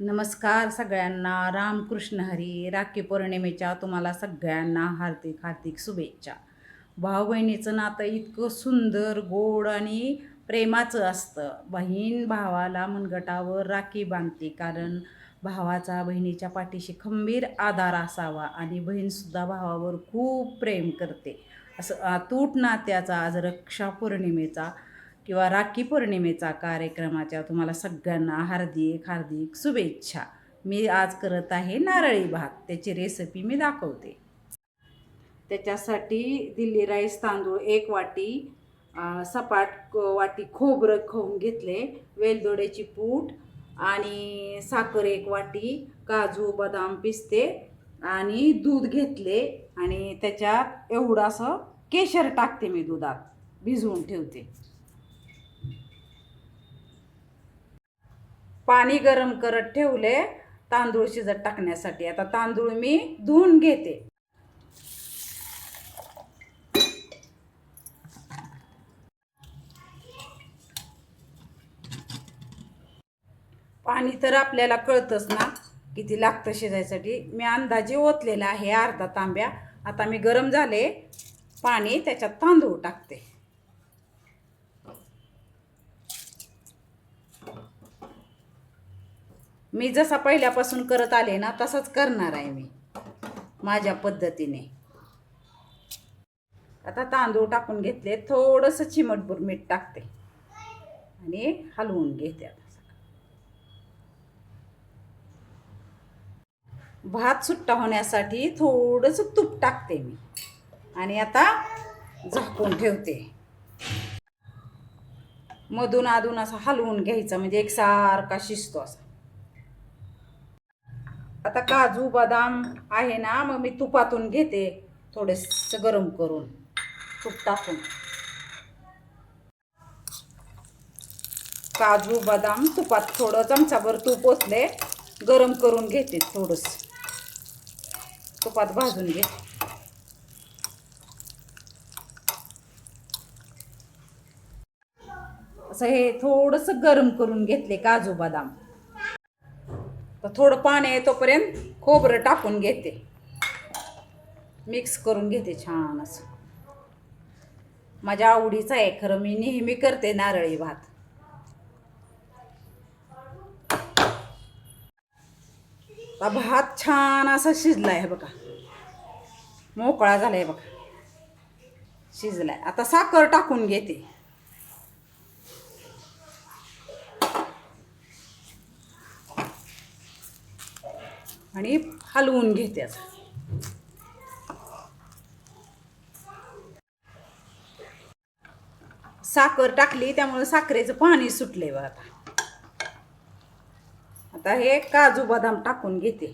नमस्कार सगळ्यांना. रामकृष्ण हरी. राखी पौर्णिमेच्या तुम्हाला सगळ्यांना हार्दिक हार्दिक शुभेच्छा. भाऊ बहिणीचं नातं इतकं सुंदर गोड आणि प्रेमाचं असतं. बहीण भावाला मनगटावर राखी बांधते कारण भावाचा बहिणीच्या पाठीशी खंबीर आधार असावा आणि बहीणसुद्धा भावावर खूप प्रेम करते. असं अतूट नात्याचा आज रक्षा पौर्णिमेचा किंवा राखी पौर्णिमेचा कार्यक्रमाच्या तुम्हाला सगळ्यांना हार्दिक हार्दिक शुभेच्छा. मी आज करत आहे नारळी भात. त्याची रेसिपी मी दाखवते. त्याच्यासाठी दिल्ली राईस तांदूळ एक वाटी सपाट वाटी खोबरं खाऊन घेतले वेलदोड्याची पूट आणि साखर एक वाटी काजू बदाम पिस्ते आणि दूध घेतले आणि त्याच्यात एवढं असं केशर टाकते मी दुधात भिजवून ठेवते. पाणी गरम करत ठेवले तांदूळ शिजत टाकण्यासाठी. आता तांदूळ मी धुवून घेते. पाणी तर आपल्याला कळतंच ना किती लागतं शिजायसाठी. मी अंदाजे ओतलेला आहे अर्धा तांब्या. आता मी गरम झाले पाणी त्याच्यात तांदूळ टाकते. मी जसा पहिल्यापासून करत आले ना तसंच करणार आहे मी. माझ्या पद्धतीने. आता तांदूळ टाकून घेतले थोडंसं चिमटभर मीठ टाकते. आणि हलवून घेते आता भात सुट्टा होण्यासाठी थोडंसं तूप टाकते मी. आणि आता झाकून ठेवते. मधून अधून असं हलवून घ्यायचा म्हणजे एकसारखा शिजतो असा. आता काजू बदाम आहे ना मग मी तुपातून घेते थोडेस गरम करून. तूप टाकून. काजू बदाम तुपात थोडं चमचाभर तूप ओतले गरम करून घेते थोडंस. तुपात भाजून घे. असं हे थोडंसं गरम करून घेतले काजू बदाम. तर थोडं पाणी येतोपर्यंत खोबरं टाकून घेते. मिक्स करून घेते छान असं. माझ्या आवडीचं आहे खरं मी नेहमी करते नारळी भात. आता भात छान असा शिजला आहे बघा. मोकळा झाला आहे बघा. शिजलाय. आता साखर टाकून घेते. आणि हलवून घेते. आता साखर टाकली त्यामुळे साखरेचं पाणी सुटले बघ आता. आता हे काजू बदाम टाकून घेते.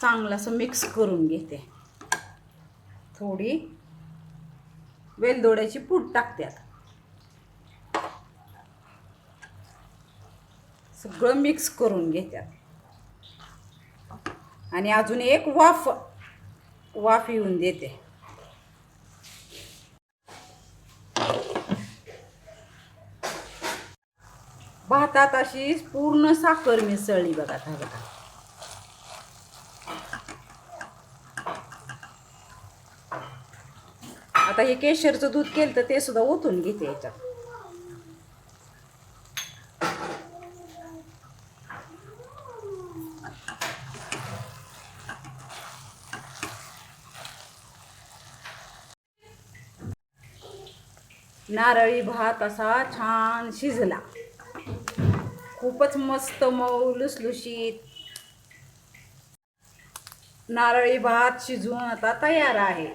चांगलं असं मिक्स करून घेते. थोडी वेलदोड्याची पूड टाकते आता. सगळं मिक्स करून घेतात आणि अजून एक वाफ वाफ येऊन देते. भातात अशी पूर्ण साखर मिसळली बघा आता बघा. आता हे केशरचं दूध केलं तर ते सुद्धा ओतून घेते याच्यात. नारळी भात असा छान शिजला. खूपच मस्त मऊ लुसलुशीत. नारळी भात शिजून आता तयार आहे.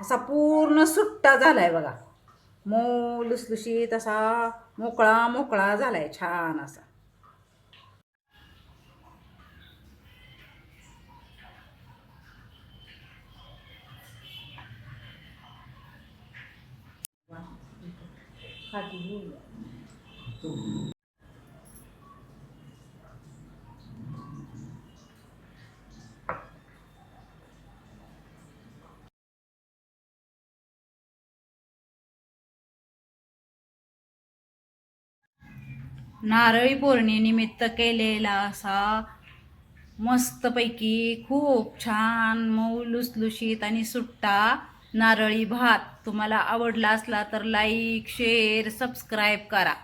असा पूर्ण सुट्टा झालाय बघा. मऊ लुसलुशीत असा मोकळा मोकळा झालाय छान असा. नारळी नारळी पौर्णिमेनिमित्त केलेला असा मस्तपैकी खूप छान मऊ लुसलुशीत आणि सुट्टा नारळी भात तुम्हाला आवडला असला तर लाईक शेअर सबस्क्राईब करा.